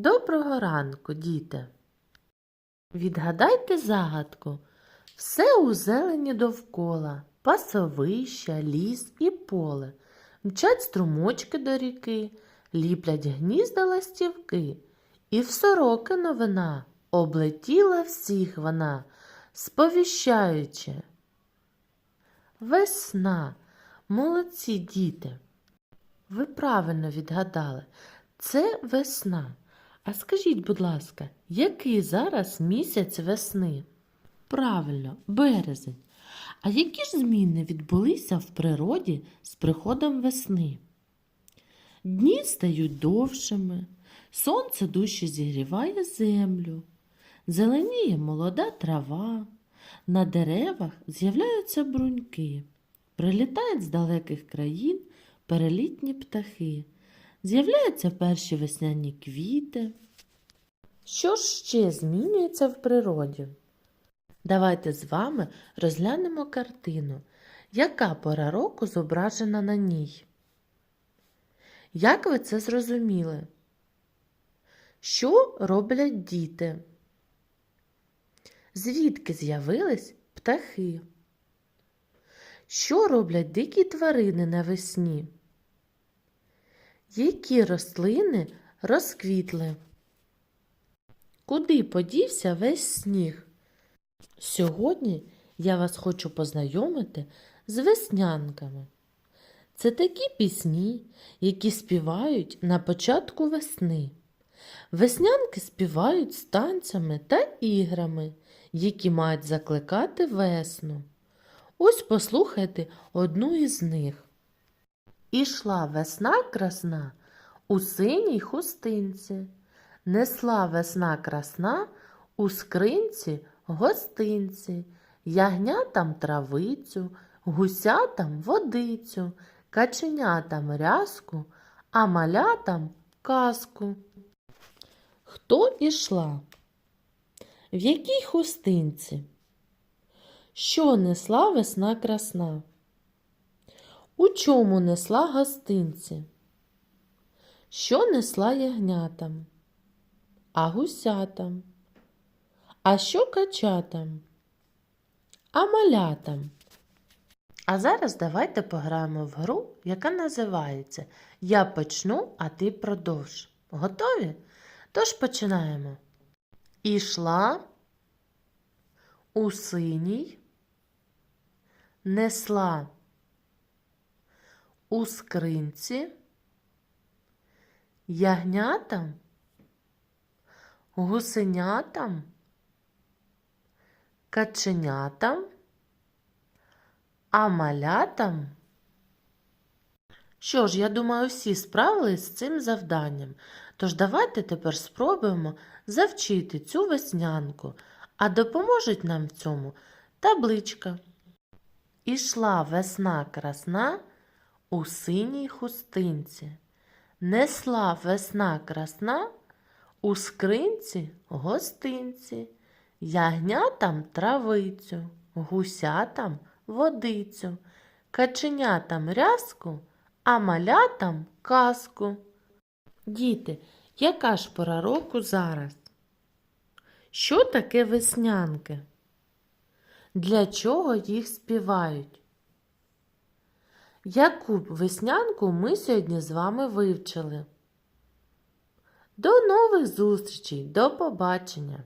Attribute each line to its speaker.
Speaker 1: Доброго ранку, діти! Відгадайте загадку. Все у зелені довкола, пасовища, ліс і поле. Мчать струмочки до ріки, ліплять гнізда ластівки. І в сороки новина облетіла всіх вона, сповіщаючи. Весна, молодці діти. Ви правильно відгадали. Це весна. А скажіть, будь ласка, який зараз місяць весни? Правильно, березень. А які ж зміни відбулися в природі з приходом весни? Дні стають довшими, сонце дужче зігріває землю, зеленіє молода трава, на деревах з'являються бруньки, прилітають з далеких країн перелітні птахи, з'являються перші весняні квіти. Що ж ще змінюється в природі? Давайте з вами розглянемо картину, яка пора року зображена на ній. Як ви це зрозуміли? Що роблять діти? Звідки з'явились птахи? Що роблять дикі тварини навесні? Які рослини розквітли? Куди подівся весь сніг? Сьогодні я вас хочу познайомити з веснянками. Це такі пісні, які співають на початку весни. Веснянки співають з танцями та іграми, які мають закликати весну. Ось послухайте одну із них. Ішла весна красна у синій хустинці, несла весна красна у скринці гостинці, ягнятам травицю, гусятам водицю, каченятам рязку, а малятам казку. Хто ішла? В якій хустинці? Що несла весна красна? У чому несла гостинці? Що несла ягнятам? А гусятам? А що качатам? А малятам? А зараз давайте пограємо в гру, яка називається Я почну, а ти продовж. Готові? Тож починаємо. Ішла у синій, несла у скринці, ягнятам, гусенятам, каченятам, а малятам. Що ж, я думаю, всі справились з цим завданням. Тож давайте тепер спробуємо завчити цю веснянку, а допоможуть нам в цьому табличка. Ішла весна красна у синій хустинці, несла весна красна у скринці гостинці, ягнятам травицю, гусятам водицю, каченятам рязку, а малятам казку. Діти, яка ж пора року зараз? Що таке веснянки? Для чого їх співають? Яку веснянку ми сьогодні з вами вивчили? До нових зустрічей, до побачення!